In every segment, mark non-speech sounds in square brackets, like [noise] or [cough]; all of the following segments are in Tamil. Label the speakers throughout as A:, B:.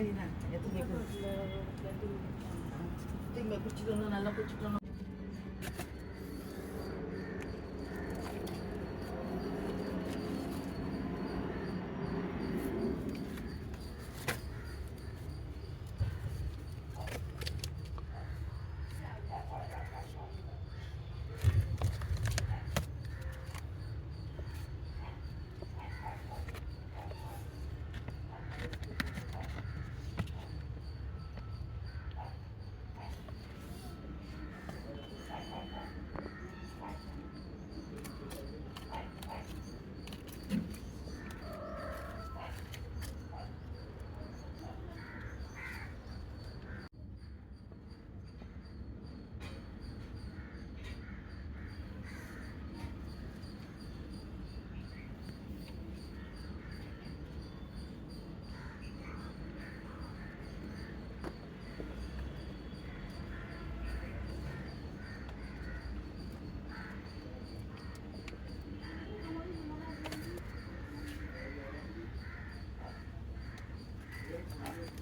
A: பிரியாணியா பிரியாணி தான் எத்தனை திரும்ப குச்சிட்டு வரணும் நல்லா குச்சிட்டு Thank you.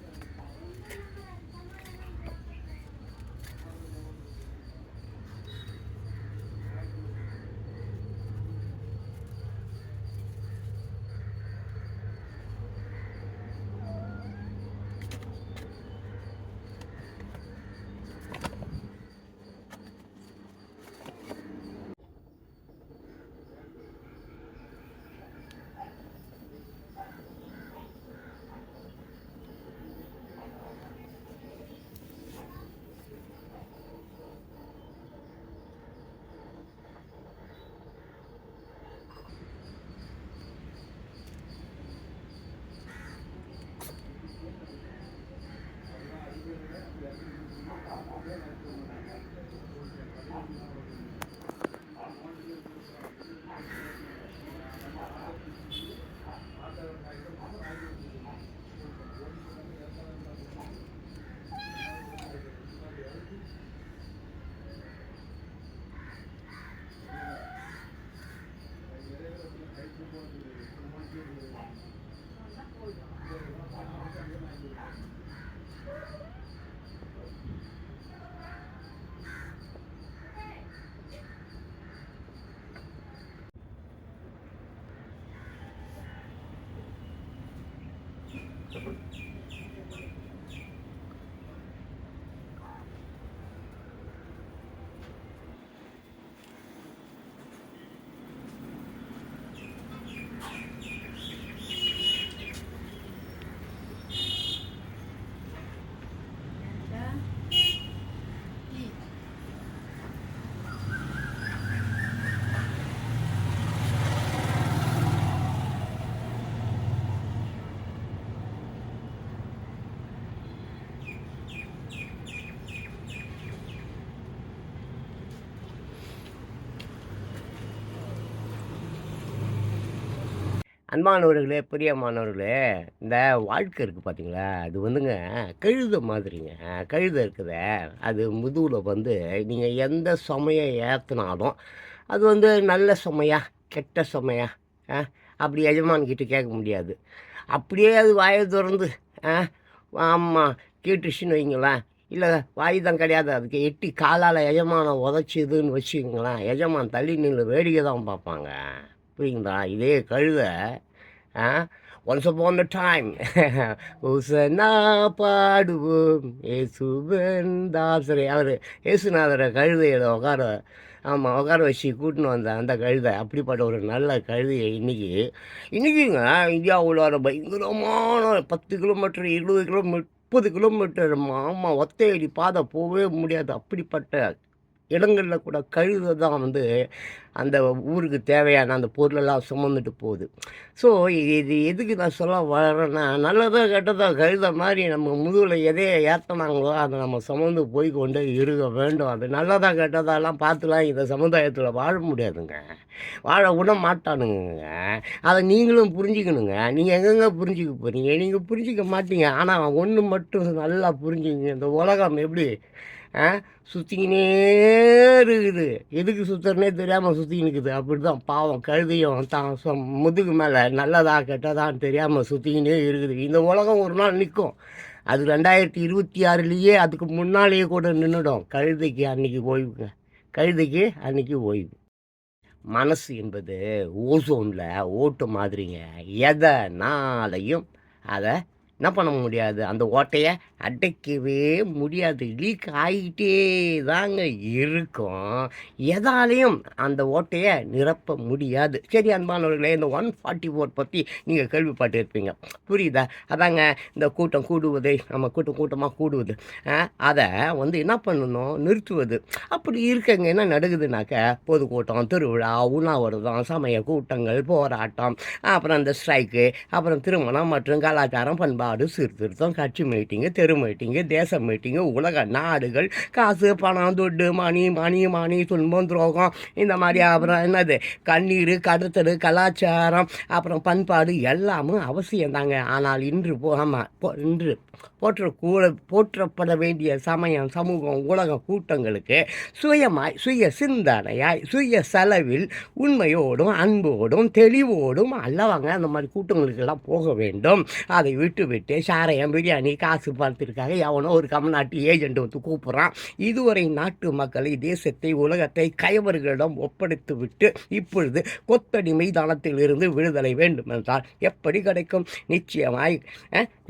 A: Thank you.
B: அன்பானவர்களே பிரியமானவர்களே இந்த வாழ்க்கை இருக்குது பார்த்தீங்களா அது வந்துங்க கழுத மாதிரிங்க. கழுத இருக்குத அது முதுவில் வந்து நீங்கள் எந்த சுமையை ஏற்றினாலும் அது வந்து நல்ல சுமையா கெட்ட சுமையா ஆ, அப்படி எஜமான்கிட்ட கேட்க முடியாது. அப்படியே அது வாயை திறந்து ஆமாம் கேட்டுச்சுன்னு வைங்களேன். இல்லை வாய் தான் கிடையாது. அதுக்கு எட்டி காலால் எஜமானம் உதச்சிதுன்னு வச்சுக்கோங்களேன். எஜமான் தள்ளி நின்று வேடிக்கை தான் பார்ப்பாங்க. புரியுங்களா இதே கழுத ஒன்ஸ் அப்பான் த டைம் உசனா பாடுவோம். ஏசுபன் தாசரே. அவர் ஏசுநாதரை கழுதையில் உட்கார ஆமாம் உட்கார வச்சு கூட்டின்னு வந்த அந்த கழுதை அப்படிப்பட்ட ஒரு நல்ல கழுதையை இன்றைக்கி இன்றைக்கிங்க இந்தியாவில் வர பயங்கரமான பத்து கிலோமீட்டர் இருபது கிலோமீட்டர் முப்பது கிலோமீட்டர் ஆமாம் ஒத்தையடி பாதை போகவே முடியாது. அப்படிப்பட்ட இடங்களில் கூட கழுதை தான் வந்து அந்த ஊருக்கு தேவையான அந்த பொருளெல்லாம் சுமந்துட்டு போகுது. ஸோ இது எதுக்கு நான் சொல்ல வர்றேன்னா நல்லதோ கெட்டதோ கழுத மாதிரி நம்ம முதுகில் எதையை ஏற்றினாங்களோ அதை நம்ம சுமந்து போய் கொண்டு இருக்க வேண்டும். அது நல்லதா கெட்டதாலாம் பார்த்துலாம் இந்த சமுதாயத்தில் வாழ முடியாதுங்க. வாழ விட மாட்டானுங்க அதை நீங்களும் புரிஞ்சுக்கணுங்க. நீங்கள் எங்கெங்கே புரிஞ்சுக்க போகிறீங்க நீங்கள் புரிஞ்சிக்க மாட்டீங்க. ஆனால் ஒன்று மட்டும் நல்லா புரிஞ்சுங்க இந்த உலகம் எப்படி சுற்றிக்கினே இருக்குது. எதுக்கு சுற்றுறனே தெரியாமல் சுற்றிக்கின்னு இருக்குது அப்படி தான் பாவம் கழுதையும் தான். முதுகு மேலே நல்லதா கெட்டதான்னு தெரியாமல் சுற்றிக்கினே இருக்குது. இந்த உலகம் ஒரு நாள் நிற்கும் அது ரெண்டாயிரத்தி இருபத்தி ஆறுலேயே அதுக்கு முன்னாலேயே கூட நின்றுடும் கழுதைக்கு அன்னைக்கு ஓய்வுங்க. கழுதைக்கு அன்னைக்கு ஓய்வு. மனசு என்பது ஓசோனில் ஓட்டு மாதிரிங்க. எதனாலையும் அதை என்ன பண்ண முடியாது. அந்த ஓட்டையை அடைக்கவே முடியாது. லீக் ஆகிட்டே தாங்க இருக்கும். எதாலையும் அந்த ஓட்டையை நிரப்ப முடியாது. சரி அன்பானவர்களே இந்த ஒன் ஃபார்ட்டி ஃபோர் பற்றி நீங்கள் கேள்விப்பட்டு இருப்பீங்க புரியுதா? அதாங்க இந்த கூட்டம் கூடுவது நம்ம கூட்டம் கூட்டமாக கூடுவது. அதை வந்து என்ன பண்ணணும்? நிறுத்துவது. அப்படி இருக்கங்க. என்ன நடக்குதுனாக்க பொதுக்கூட்டம் திருவிழா உண்ணாவிரதம் சமய கூட்டங்கள் போராட்டம் அப்புறம் இந்த ஸ்ட்ரைக்கு அப்புறம் திருமணம் மற்றும் கலாச்சாரம் பண்பாடு சீர்திருத்தம் கட்சி மீட்டிங்கு தெரு மீட்டிங்கு தேச மீட்டிங்கு உலக நாடுகள் காசு பணம் துட்டு மணி மணி மணி துன்பம் துரோகம் இந்த மாதிரி அப்புறம் என்னது? கண்ணீர் கடத்தல் கலாச்சாரம் அப்புறம் பண்பாடு எல்லாமும் அவசியம்தாங்க ஆனால் இன்று போகாமல் இன்று போற்ற கூட போற்றப்பட வேண்டிய சமயம் சமூகம் உலக கூட்டங்களுக்கு சுயமாய் சுய சிந்தனையாய் சுய செலவில் உண்மையோடும் அன்போடும் தெளிவோடும் அல்லவாங்க அந்த மாதிரி கூட்டங்களுக்கெல்லாம் போக வேண்டும். அதை விட்டு விட்டு சாரையன் பிரியாணி காசு பார்த்துருக்காங்க எவனோ ஒரு கமிழ்நாட்டு ஏஜெண்ட் வந்து கூப்பிட்றான். இதுவரை நாட்டு மக்களை தேசத்தை உலகத்தை கைவர்களிடம் ஒப்படைத்து விட்டு இப்பொழுது கொத்தடிமை மைதானத்திலிருந்து விடுதலை வேண்டும் என்றால் எப்படி கிடைக்கும்? நிச்சயமாய்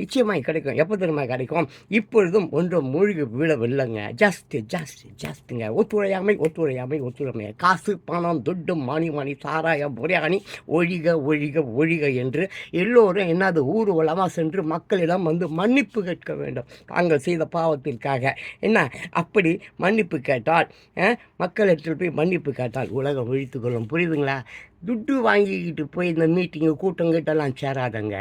B: நிச்சயமாய் கிடைக்கும். எப்போ நிச்சயமாக கிடைக்கும். இப்பொழுதும் ஒன்றும் மூழ்கி விழவில்லைங்க. ஜஸ்ட் ஜஸ்ட் ஜஸ்ட்டுங்க ஒத்துழையாமை ஒத்துழையாமை ஒத்துழைமை. காசு பணம் துட்டு மணி மணி சாராயம் புரியாணி ஒழிக ஒழிக ஒழிக என்று எல்லோரும் என்னது ஊர்வலமாக சென்று மக்களிடம் வந்து மன்னிப்பு கேட்க வேண்டும். தாங்கள் செய்த பாவத்திற்காக. என்ன? அப்படி மன்னிப்பு கேட்டால் மக்களிடத்தில் போய் மன்னிப்பு கேட்டால் உலகம் ஒழித்து கொள்ளும். புரியுதுங்களா? துட்டு வாங்கிக்கிட்டு போய் இந்த மீட்டிங்கு கூட்டம் கிட்டலாம் சேராதங்க.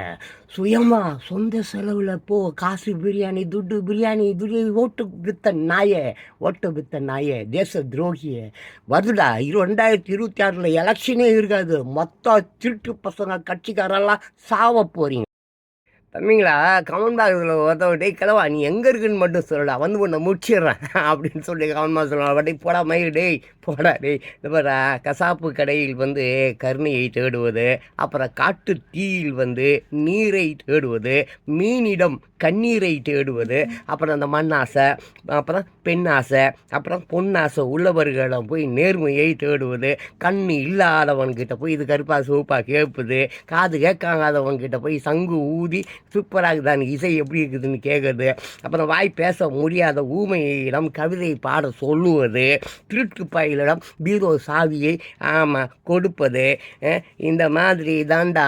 B: சுயமாக சொந்த செலவில் போ காசு பிரியாணி துட்டு பிரியாணி துடி ஓட்டு வித்த நாயே ஓட்டு வித்த நாயே தேச துரோகியே. வருதுடா இரு ரெண்டாயிரத்தி இருபத்தி ஆறில் எலெக்ஷனே இருக்காது. மொத்த திருட்டு பசங்க கட்சிக்காரெல்லாம் சாவ போகிறீங்க தம்பிங்களா கமெண்ட் பாக்ஸில் ஒருத்தவ டேய் கிளவா நீ எங்கே இருக்குன்னு மட்டும் சொல்லடா வந்து உன்னை முடிச்சிடுறேன். [laughs] அப்படின்னு சொல்லி கமெண்ட் பாக்ஸ் சொல்லுவாங்க. டேய் போடா மயில் டேய் போடா டேய். இந்த கசாப்பு கடையில் வந்து கருணையை தேடுவது அப்புறம் காட்டு தீயில் வந்து நீரை தேடுவது மீனிடம் கண்ணீரை தேடுவது அப்புறம் அந்த மண்ணாசை அப்புறம் பெண்ணாசை அப்புறம் பொன்னாசை உள்ளவர்களிடம் போய் நேர்மையை தேடுவது கண் இல்லாதவன்கிட்ட போய் இது கருப்பா சூப்பாக கேட்பது காது கேட்காதவன்கிட்ட போய் சங்கு ஊதி சூப்பராக தான் இசை எப்படி இருக்குதுன்னு கேட்குறது அப்புறம் வாய் பேச முடியாத ஊமையிடம் கவிதை பாட சொல்லுவது திருட்டு பயிலிடம் பீரோ சாவியை ஆமாம் கொடுப்பது இந்த மாதிரி தாண்டா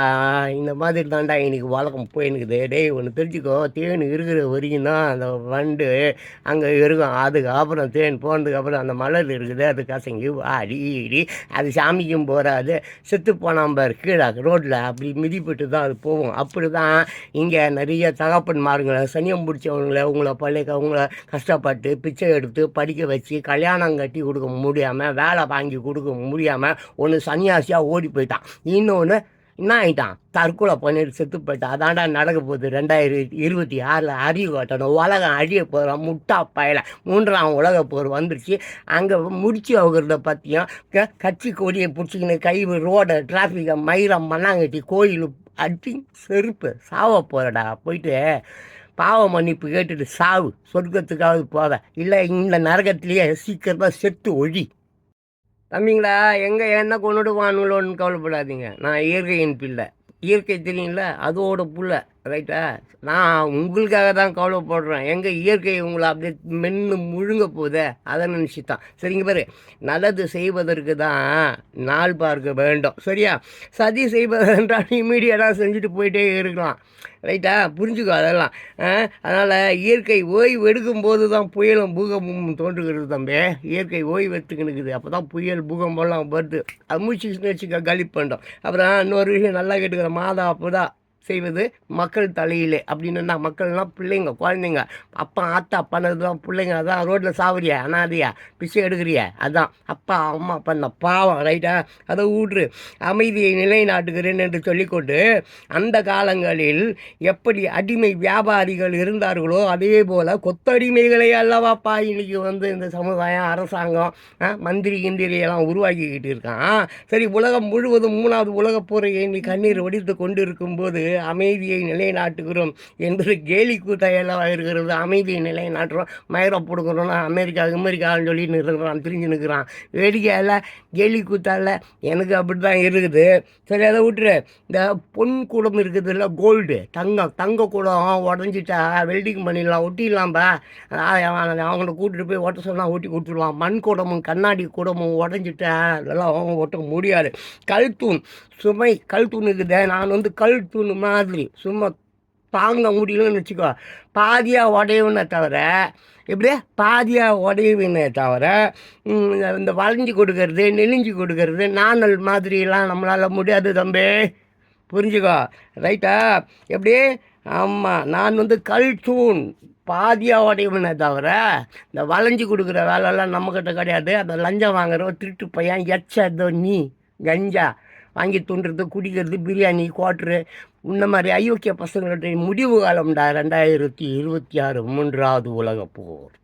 B: இந்த மாதிரி தாண்டா இன்றைக்கி உலகம் போயினுக்குது டேய் ஒன்று தெரிஞ்சுக்கோ தேன் இருக்கிற வரைக்கும் தான் அந்த வண்டு அங்கே இருக்கும். அதுக்கப்புறம் தேன் போனதுக்கப்புறம் அந்த மலர் இருக்குது. அது கசங்கி ஆடி ஈடி அது சாமிக்கும் போகாது செத்து போனாம்பார் கீழே ரோட்டில் அப்படி மிதிப்பட்டு தான் அது போகும். அப்படி தான் இங்கே நிறைய தகப்பன்மாருங்களை சனியம் பிடிச்சவங்களை உங்களை பள்ளிக்க உங்களை கஷ்டப்பட்டு பிச்சை எடுத்து படிக்க வச்சு கல்யாணம் கட்டி கொடுக்க முடியாமல் வேலை வாங்கி கொடுக்க முடியாமல் ஒன்று சன்னியாசியாக ஓடி போயிட்டான். இன்னொன்று என்ன ஆயிட்டான்? தற்கொலை பண்ணிட்டு செத்து போயிட்டான். அதான்டா நடக்க போகுது. ரெண்டாயிரத்தி இருபத்தி ஆறில் அறிவு காட்டணும். உலகம் அழிய போகிறோம் முட்டா பயல. மூன்றாம் உலக போர் வந்துருச்சு. அங்கே முடிச்சு அவங்கிறத பற்றியும் க- கட்சி கொடியை பிடிச்சிக்கின்னு கை ரோடை டிராஃபிக்கை மயிரம் மண்ணாங்கட்டி கோயில் அடி செருப்பு. சாவ போகிறடா போயிட்டு பாவ மன்னிப்பு கேட்டுட்டு சாவு. சொர்க்கத்துக்காவது போத இல்லை இந்த நரகத்திலேயே சீக்கிரமாக செத்து ஒழி. தம்பிங்களா எங்கே என்ன கொண்டுடுவானுங்களோன்னு கவலைப்படாதீங்க. நான் இயற்கையின் பிள்ளை. இயற்கை தெரியும்ல? அதோட புள்ள. ரைட்டா நான் உங்களுக்காக தான் கவலைப்படுறேன். எங்கள் இயற்கை உங்களை அப்படியே மென்று முழுங்க போதே அதை நினச்சி தான் சரிங்க பாரு. நல்லது செய்வதற்கு தான் நாள் பார்க்க வேண்டும். சரியா? சதி செய்வதென்றால் இமீடியட்டாக செஞ்சுட்டு போயிட்டே இருக்கலாம். ரைட்டா புரிஞ்சுக்கோ அதெல்லாம். அதனால் இயற்கை ஓய்வு எடுக்கும்போது தான் புயலும் பூகம்பமும் தோன்றுகிறது தம்பி. இயற்கை ஓய்வு எடுத்துக்கினுக்குது அப்போ தான் புயல் பூகம்பம்லாம் வருது. அது மூச்சு வச்சுக்க கழிப்பு பண்ணிட்டோம் அப்புறம் இன்னொரு விஷயம் நல்லா கேட்டுக்கிற மாதா அப்போ தான் செய்வது மக்கள் தலையிலே. அப்படின்னா மக்கள்லாம் பிள்ளைங்க குழந்தைங்க. அப்பா ஆத்தா பண்ணதுலாம் பிள்ளைங்க. அதான் ரோட்டில் சாவுறியா அனாதியா பிச்சை எடுக்கிறியா? அதான். அப்பா அம்மா பண்ண பாவம் ரைட்டா அதை ஊற்று. அமைதியை நிலைநாட்டுகிறேன் என்று சொல்லிக்கொண்டு அந்த காலங்களில் எப்படி அடிமை வியாபாரிகள் இருந்தார்களோ அதே போல் கொத்தடிமைகளை அல்லவாப்பா இன்னைக்கு வந்து இந்த சமுதாயம் அரசாங்கம் ஆ, மந்திரி இந்திரியெல்லாம் உருவாக்கிக்கிட்டு இருக்கான். சரி உலகம் முழுவதும் மூணாவது உலகப் போரை எண்ணி கண்ணீர் வடித்து கொண்டிருக்கும்போது அமைதியை நிலைநாட்டுகிறோம் என்பது கேலி கூத்தையெல்லாம் இருக்கிறது. அமைதியை நிலைநாட்டுறோம். மயிரை போடுக்கிறோம்னா அமெரிக்கா அமெரிக்கான்னு சொல்லி இருக்கிறான் திரிஞ்சு நிற்கிறான். வேடிக்கையில் கேலி கூத்தால எனக்கு அப்படி தான் இருக்குது. சரி அதை விட்டுரு. இந்த பொன் கூடம் இருக்குது இல்லை கோல்டு. தங்கம் தங்க கூடம் உடஞ்சிட்டா வெல்டிங் பண்ணிடலாம் ஒட்டிடலாம்பா அவங்கள கூட்டிட்டு போய் ஒட்ட சொன்னால் ஒட்டி கொடுத்துடலாம் மண் குடமும் கண்ணாடி குடமும் உடஞ்சிட்டா அதெல்லாம் ஒட்ட முடியாது. கழுத்தும் சுமை கல் இருக்குதே நான் வந்து கல் கல்தூண் மாதிரி சும்மா தாங்க முடியலன்னு வச்சுக்கோ. பாதியாக உடையும்னே தவிர எப்படியே பாதியாக உடையுவேனே தவிர இந்த வளைஞ்சு கொடுக்கறது நெளிஞ்சு கொடுக்கறது நாணல் மாதிரிலாம் நம்மளால் முடியாது தம்பி. புரிஞ்சுக்கோ? ரைட்டா எப்படி ஆமாம் நான் வந்து கல் தூண் பாதியாக உடையுமே தவிர இந்த வளைஞ்சு கொடுக்குற வேலைலாம் நம்மக்கிட்ட கிடையாது. அந்த லஞ்சம் வாங்குறோம் திருட்டு பையன் எச்ச நீ கஞ்சா. வாங்கி துண்டுறது குடிக்கிறது பிரியாணி குவாட்ரு இந்த மாதிரி ஐயோக்கிய பசங்களுடைய முடிவு காலம்டா. ரெண்டாயிரத்தி இருபத்தி ஆறு மூன்றாவது உலகப் போர்.